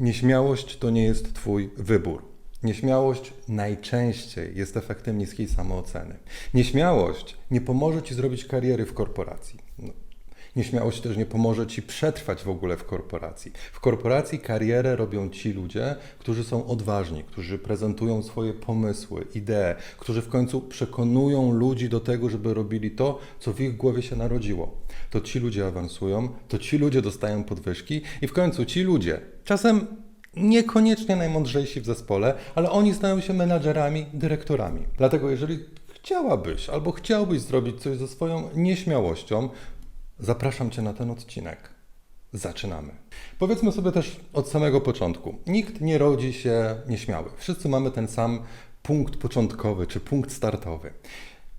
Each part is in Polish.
Nieśmiałość to nie jest Twój wybór. Nieśmiałość najczęściej jest efektem niskiej samooceny. Nieśmiałość nie pomoże Ci zrobić kariery w korporacji. Nieśmiałość też nie pomoże Ci przetrwać w ogóle w korporacji. W korporacji karierę robią ci ludzie, którzy są odważni, którzy prezentują swoje pomysły, idee, którzy w końcu przekonują ludzi do tego, żeby robili to, co w ich głowie się narodziło. To ci ludzie awansują, to ci ludzie dostają podwyżki i w końcu ci ludzie, czasem niekoniecznie najmądrzejsi w zespole, ale oni stają się menadżerami, dyrektorami. Dlatego jeżeli chciałabyś albo chciałbyś zrobić coś ze swoją nieśmiałością, zapraszam Cię na ten odcinek. Zaczynamy. Powiedzmy sobie też od samego początku. Nikt nie rodzi się nieśmiały. Wszyscy mamy ten sam punkt początkowy czy punkt startowy.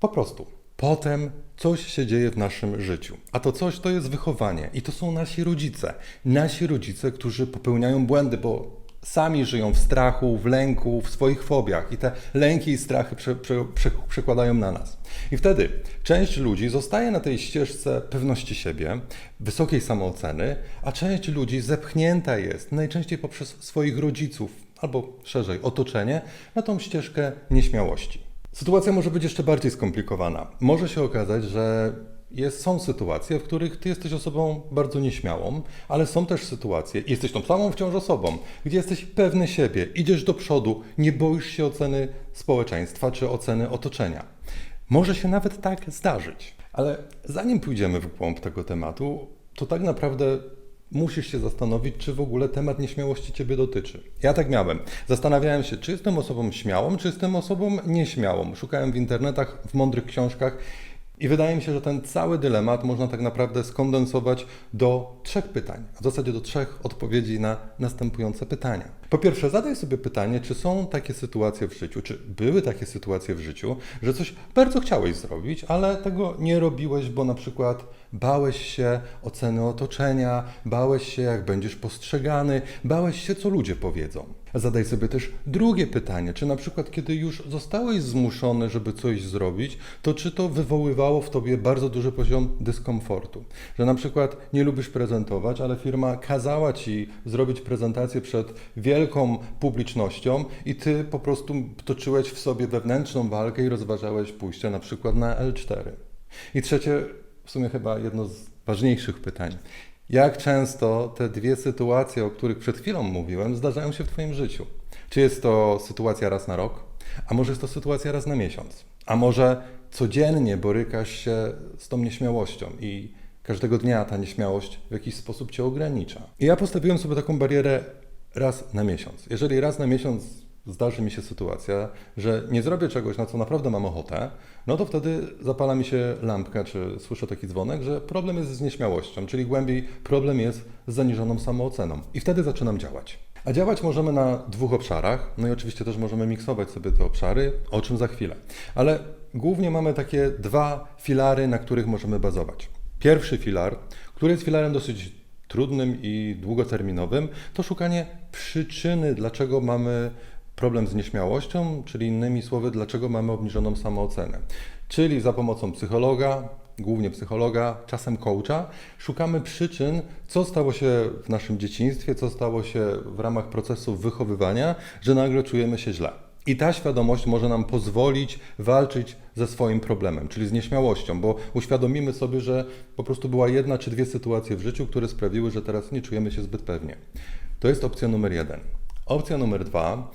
Po prostu. Potem coś się dzieje w naszym życiu. A to coś to jest wychowanie. I to są nasi rodzice. Nasi rodzice, którzy popełniają błędy, bo sami żyją w strachu, w lęku, w swoich fobiach. I te lęki i strachy prze, prze, prze, przekładają na nas. I wtedy część ludzi zostaje na tej ścieżce pewności siebie, wysokiej samooceny, a część ludzi zepchnięta jest, najczęściej poprzez swoich rodziców, albo szerzej otoczenie, na tą ścieżkę nieśmiałości. Sytuacja może być jeszcze bardziej skomplikowana. Może się okazać, że jest, są sytuacje, w których ty jesteś osobą bardzo nieśmiałą, ale są też sytuacje, jesteś tą samą wciąż osobą, gdzie jesteś pewny siebie, idziesz do przodu, nie boisz się oceny społeczeństwa czy oceny otoczenia. Może się nawet tak zdarzyć. Ale zanim pójdziemy w głąb tego tematu, to tak naprawdę musisz się zastanowić, czy w ogóle temat nieśmiałości Ciebie dotyczy. Ja tak miałem. Zastanawiałem się, czy jestem osobą śmiałą, czy jestem osobą nieśmiałą. Szukałem w internetach, w mądrych książkach i wydaje mi się, że ten cały dylemat można tak naprawdę skondensować do trzech pytań, a w zasadzie do trzech odpowiedzi na następujące pytania. Po pierwsze, zadaj sobie pytanie, czy są takie sytuacje w życiu, czy były takie sytuacje w życiu, że coś bardzo chciałeś zrobić, ale tego nie robiłeś, bo na przykład bałeś się oceny otoczenia, bałeś się, jak będziesz postrzegany, bałeś się, co ludzie powiedzą. Zadaj sobie też drugie pytanie, czy na przykład kiedy już zostałeś zmuszony, żeby coś zrobić, to czy to wywoływało w tobie bardzo duży poziom dyskomfortu? Że na przykład nie lubisz prezentować, ale firma kazała ci zrobić prezentację przed wielką publicznością i ty po prostu toczyłeś w sobie wewnętrzną walkę i rozważałeś pójście na przykład na L4. I trzecie, w sumie chyba jedno z ważniejszych pytań. Jak często te dwie sytuacje, o których przed chwilą mówiłem, zdarzają się w Twoim życiu? Czy jest to sytuacja raz na rok, a może jest to sytuacja raz na miesiąc? A może codziennie borykasz się z tą nieśmiałością i każdego dnia ta nieśmiałość w jakiś sposób Cię ogranicza? I ja postawiłem sobie taką barierę raz na miesiąc. Jeżeli raz na miesiąc zdarzy mi się sytuacja, że nie zrobię czegoś, na co naprawdę mam ochotę, no to wtedy zapala mi się lampka, czy słyszę taki dzwonek, że problem jest z nieśmiałością, czyli głębiej problem jest z zaniżoną samooceną. I wtedy zaczynam działać. A działać możemy na dwóch obszarach, no i oczywiście też możemy miksować sobie te obszary, o czym za chwilę. Ale głównie mamy takie dwa filary, na których możemy bazować. Pierwszy filar, który jest filarem dosyć trudnym i długoterminowym, to szukanie przyczyny, dlaczego mamy problem z nieśmiałością, czyli innymi słowy, dlaczego mamy obniżoną samoocenę. Czyli za pomocą psychologa, głównie psychologa, czasem coacha, szukamy przyczyn, co stało się w naszym dzieciństwie, co stało się w ramach procesu wychowywania, że nagle czujemy się źle. I ta świadomość może nam pozwolić walczyć ze swoim problemem, czyli z nieśmiałością, bo uświadomimy sobie, że po prostu była jedna czy dwie sytuacje w życiu, które sprawiły, że teraz nie czujemy się zbyt pewnie. To jest opcja numer jeden. Opcja numer dwa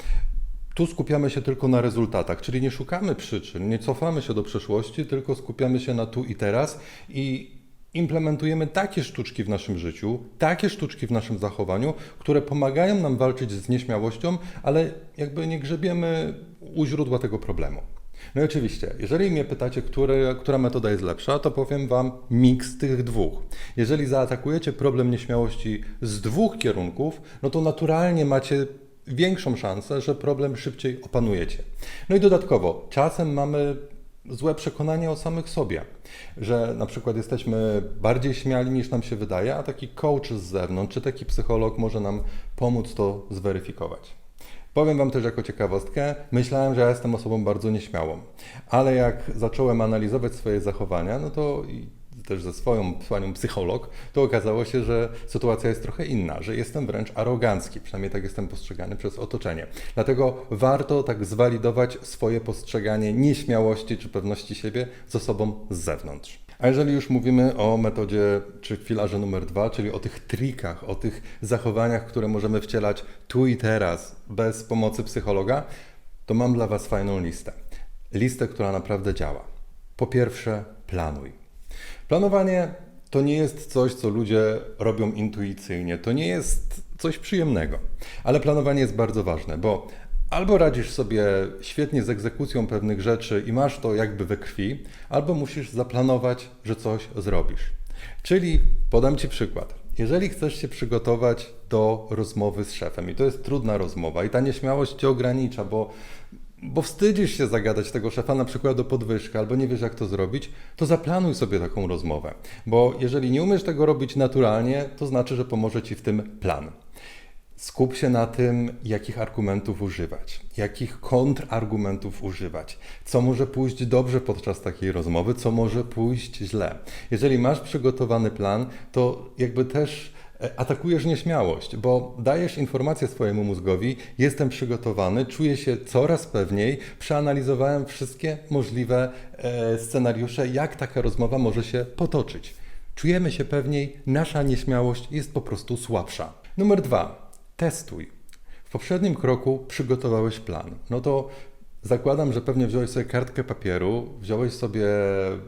tu skupiamy się tylko na rezultatach, czyli nie szukamy przyczyn, nie cofamy się do przeszłości, tylko skupiamy się na tu i teraz i implementujemy takie sztuczki w naszym życiu, takie sztuczki w naszym zachowaniu, które pomagają nam walczyć z nieśmiałością, ale jakby nie grzebiemy u źródła tego problemu. No i oczywiście, jeżeli mnie pytacie, który, która metoda jest lepsza, to powiem Wam miks tych dwóch. Jeżeli zaatakujecie problem nieśmiałości z dwóch kierunków, no to naturalnie macie większą szansę, że problem szybciej opanujecie. No i dodatkowo, czasem mamy złe przekonanie o samych sobie, że na przykład jesteśmy bardziej śmiali niż nam się wydaje, a taki coach z zewnątrz czy taki psycholog może nam pomóc to zweryfikować. Powiem Wam też jako ciekawostkę, myślałem, że ja jestem osobą bardzo nieśmiałą, ale jak zacząłem analizować swoje zachowania, no to też ze swoją panią psycholog, to okazało się, że sytuacja jest trochę inna, że jestem wręcz arogancki, przynajmniej tak jestem postrzegany przez otoczenie. Dlatego warto tak zwalidować swoje postrzeganie nieśmiałości czy pewności siebie z osobą z zewnątrz. A jeżeli już mówimy o metodzie czy filarze numer dwa, czyli o tych trikach, o tych zachowaniach, które możemy wcielać tu i teraz bez pomocy psychologa, to mam dla Was fajną listę. Listę, która naprawdę działa. Po pierwsze, planuj. Planowanie to nie jest coś, co ludzie robią intuicyjnie, to nie jest coś przyjemnego, ale planowanie jest bardzo ważne, bo albo radzisz sobie świetnie z egzekucją pewnych rzeczy i masz to jakby we krwi, albo musisz zaplanować, że coś zrobisz. Czyli podam Ci przykład. Jeżeli chcesz się przygotować do rozmowy z szefem, i to jest trudna rozmowa, i ta nieśmiałość cię ogranicza, bo bo wstydzisz się zagadać tego szefa na przykład do podwyżki, albo nie wiesz jak to zrobić, to zaplanuj sobie taką rozmowę. Bo jeżeli nie umiesz tego robić naturalnie, to znaczy, że pomoże ci w tym plan. Skup się na tym, jakich argumentów używać, jakich kontrargumentów używać, co może pójść dobrze podczas takiej rozmowy, co może pójść źle. Jeżeli masz przygotowany plan, to jakby też atakujesz nieśmiałość, bo dajesz informację swojemu mózgowi: Jestem przygotowany, czuję się coraz pewniej, przeanalizowałem wszystkie możliwe e, scenariusze, jak taka rozmowa może się potoczyć. Czujemy się pewniej, nasza nieśmiałość jest po prostu słabsza. Numer dwa testuj. W poprzednim kroku przygotowałeś plan. No to zakładam, że pewnie wziąłeś sobie kartkę papieru, wziąłeś sobie,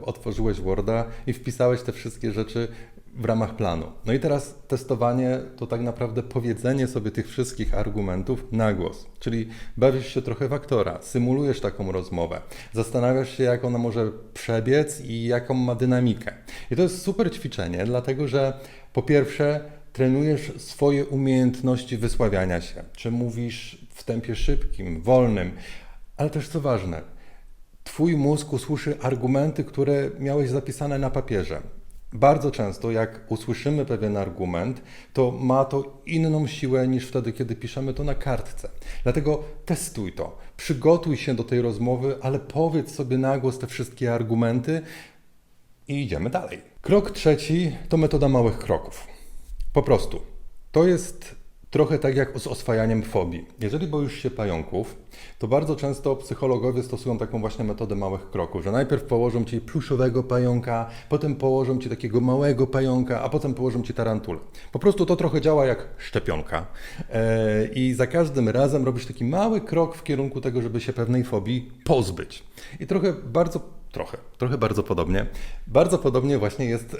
otworzyłeś Worda i wpisałeś te wszystkie rzeczy w ramach planu. No i teraz testowanie to tak naprawdę powiedzenie sobie tych wszystkich argumentów na głos. Czyli bawisz się trochę w aktora, symulujesz taką rozmowę, zastanawiasz się, jak ona może przebiec i jaką ma dynamikę. I to jest super ćwiczenie, dlatego że po pierwsze trenujesz swoje umiejętności wysławiania się. Czy mówisz w tempie szybkim, wolnym, ale też co ważne, Twój mózg usłyszy argumenty, które miałeś zapisane na papierze. Bardzo często, jak usłyszymy pewien argument, to ma to inną siłę niż wtedy, kiedy piszemy to na kartce. Dlatego testuj to, przygotuj się do tej rozmowy, ale powiedz sobie na głos te wszystkie argumenty i idziemy dalej. Krok trzeci to metoda małych kroków. Po prostu. To jest trochę tak jak z oswajaniem fobii. Jeżeli boisz się pająków, to bardzo często psychologowie stosują taką właśnie metodę małych kroków, że najpierw położą ci pluszowego pająka, potem położą ci takiego małego pająka, a potem położą ci tarantulę. Po prostu to trochę działa jak szczepionka. E, I za każdym razem robisz taki mały krok w kierunku tego, żeby się pewnej fobii pozbyć. I trochę bardzo Trochę, trochę bardzo podobnie. Bardzo podobnie właśnie jest yy,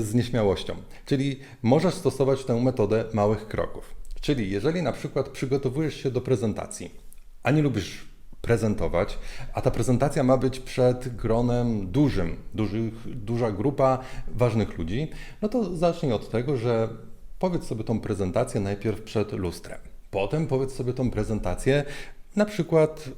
z nieśmiałością. Czyli możesz stosować tę metodę małych kroków. Czyli jeżeli na przykład przygotowujesz się do prezentacji, a nie lubisz prezentować, a ta prezentacja ma być przed gronem dużym, dużych, duża grupa ważnych ludzi, no to zacznij od tego, że powiedz sobie tą prezentację najpierw przed lustrem. Potem powiedz sobie tą prezentację na przykład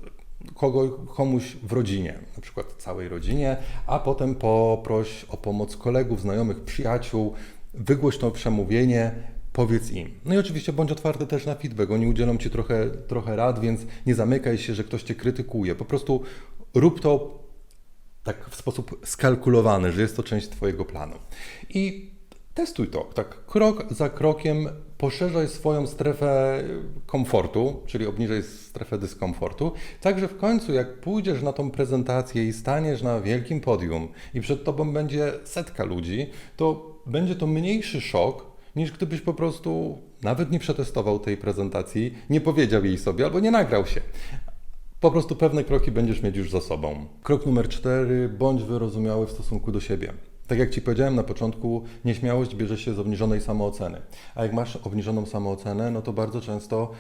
kogo, komuś w rodzinie, na przykład całej rodzinie, a potem poproś o pomoc kolegów, znajomych, przyjaciół, wygłoś to przemówienie, powiedz im. No i oczywiście bądź otwarty też na feedback. Oni udzielą Ci trochę, trochę rad, więc nie zamykaj się, że ktoś Cię krytykuje. Po prostu rób to tak w sposób skalkulowany, że jest to część Twojego planu. I testuj to, tak krok za krokiem poszerzaj swoją strefę komfortu, czyli obniżaj strefę dyskomfortu, tak że w końcu jak pójdziesz na tą prezentację i staniesz na wielkim podium i przed tobą będzie setka ludzi, to będzie to mniejszy szok niż gdybyś po prostu nawet nie przetestował tej prezentacji, nie powiedział jej sobie albo nie nagrał się. Po prostu pewne kroki będziesz mieć już za sobą. Krok numer cztery, bądź wyrozumiały w stosunku do siebie. Tak jak Ci powiedziałem na początku, nieśmiałość bierze się z obniżonej samooceny. A jak masz obniżoną samoocenę, no to bardzo często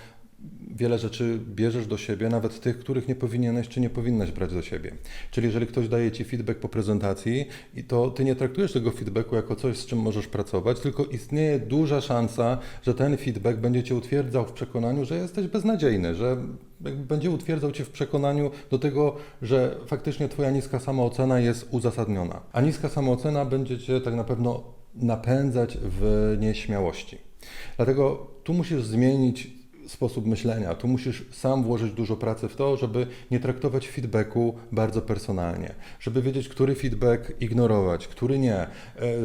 wiele rzeczy bierzesz do siebie, nawet tych, których nie powinieneś czy nie powinnaś brać do siebie. Czyli jeżeli ktoś daje ci feedback po prezentacji, to ty nie traktujesz tego feedbacku jako coś, z czym możesz pracować, tylko istnieje duża szansa, że ten feedback będzie cię utwierdzał w przekonaniu, że jesteś beznadziejny, że będzie utwierdzał cię w przekonaniu do tego, że faktycznie twoja niska samoocena jest uzasadniona. A niska samoocena będzie cię tak na pewno napędzać w nieśmiałości. Dlatego tu musisz zmienić sposób myślenia. Tu musisz sam włożyć dużo pracy w to, żeby nie traktować feedbacku bardzo personalnie, żeby wiedzieć, który feedback ignorować, który nie, e,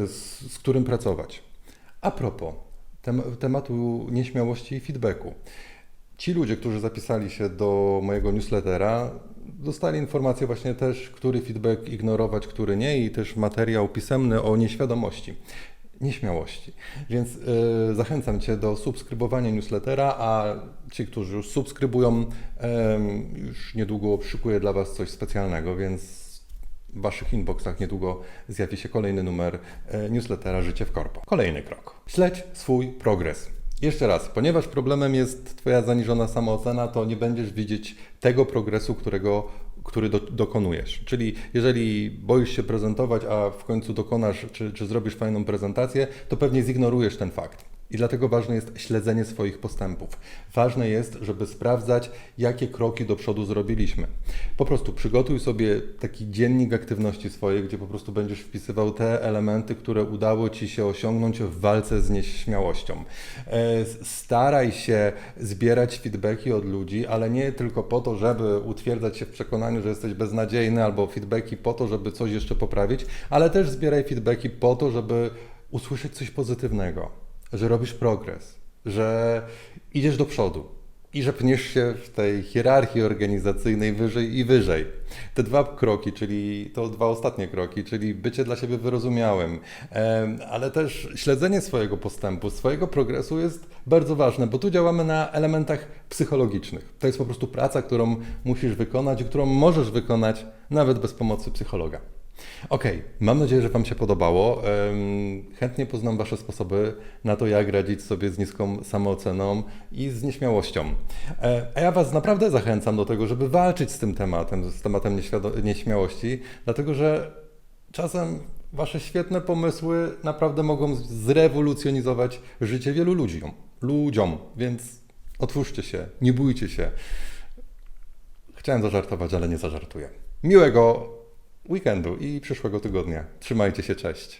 z, z którym pracować. A propos tem, tematu nieśmiałości i feedbacku. Ci ludzie, którzy zapisali się do mojego newslettera, dostali informację właśnie też, który feedback ignorować, który nie i też materiał pisemny o nieświadomości, nieśmiałości. Więc y, zachęcam Cię do subskrybowania newslettera, a ci, którzy już subskrybują, już niedługo szykuję dla Was coś specjalnego, więc w Waszych inboxach niedługo zjawi się kolejny numer e, newslettera Życie w Korpo. Kolejny krok. Śledź swój progres. Jeszcze raz, ponieważ problemem jest Twoja zaniżona samoocena, to nie będziesz widzieć tego progresu, którego, który do, dokonujesz. Czyli jeżeli boisz się prezentować, a w końcu dokonasz, czy, czy zrobisz fajną prezentację, to pewnie zignorujesz ten fakt. I dlatego ważne jest śledzenie swoich postępów. Ważne jest, żeby sprawdzać, jakie kroki do przodu zrobiliśmy. Po prostu przygotuj sobie taki dziennik aktywności swojej, gdzie po prostu będziesz wpisywał te elementy, które udało Ci się osiągnąć w walce z nieśmiałością. E, Staraj się zbierać feedbacki od ludzi, ale nie tylko po to, żeby utwierdzać się w przekonaniu, że jesteś beznadziejny, albo feedbacki po to, żeby coś jeszcze poprawić, ale też zbieraj feedbacki po to, żeby usłyszeć coś pozytywnego że robisz progres, że idziesz do przodu i że pniesz się w tej hierarchii organizacyjnej wyżej i wyżej. Te dwa kroki, czyli to dwa ostatnie kroki, czyli bycie dla siebie wyrozumiałym, ale też śledzenie swojego postępu, swojego progresu jest bardzo ważne, bo tu działamy na elementach psychologicznych. To jest po prostu praca, którą musisz wykonać którą możesz wykonać nawet bez pomocy psychologa. Okej, mam nadzieję, że Wam się podobało. Chętnie poznam Wasze sposoby na to, jak radzić sobie z niską samooceną i z nieśmiałością. E, A ja Was naprawdę zachęcam do tego, żeby walczyć z tym tematem, z tematem nieśmiałości, dlatego że czasem Wasze świetne pomysły naprawdę mogą zrewolucjonizować życie wielu ludziom. Ludziom, więc otwórzcie się, nie bójcie się. Chciałem zażartować, ale nie zażartuję. Miłego weekendu i przyszłego tygodnia. Trzymajcie się, cześć.